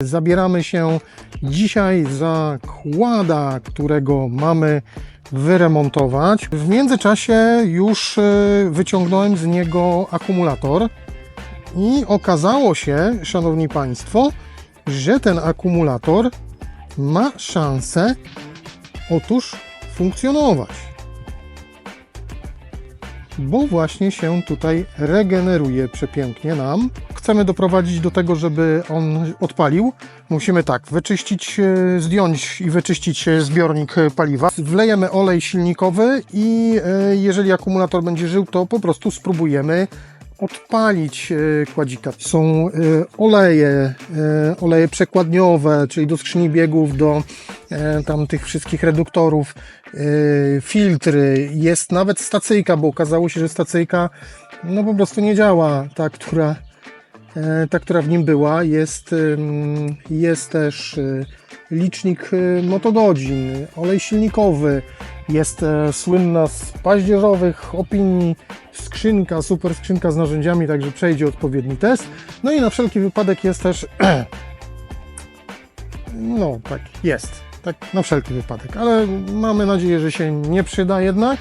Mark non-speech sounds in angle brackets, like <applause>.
Zabieramy się dzisiaj za kłada, którego mamy wyremontować. W międzyczasie już e, wyciągnąłem z niego akumulator i okazało się, szanowni państwo, że ten akumulator ma szansę otóż funkcjonować. Bo właśnie się tutaj regeneruje przepięknie nam. Chcemy doprowadzić do tego, żeby on odpalił. Musimy tak, wyczyścić, e, zdjąć i wyczyścić e, zbiornik e, paliwa. Wlejemy olej silnikowy i jeżeli akumulator będzie żył, to po prostu spróbujemy odpalić e, kładzika. Są e, oleje, e, oleje przekładniowe, czyli do skrzyni biegów, do tam tych wszystkich reduktorów, filtry. Jest nawet stacyjka, bo okazało się, że stacyjka no po prostu nie działa, ta, która, ta, która w nim była. Jest, jest też licznik motogodzin, olej silnikowy, jest e, słynna z paździerzowych opinii skrzynka, super skrzynka z narzędziami, także przejdzie odpowiedni test. No i na wszelki wypadek jest też, <clears throat> no tak, jest, tak na wszelki wypadek, ale mamy nadzieję, że się nie przyda jednak.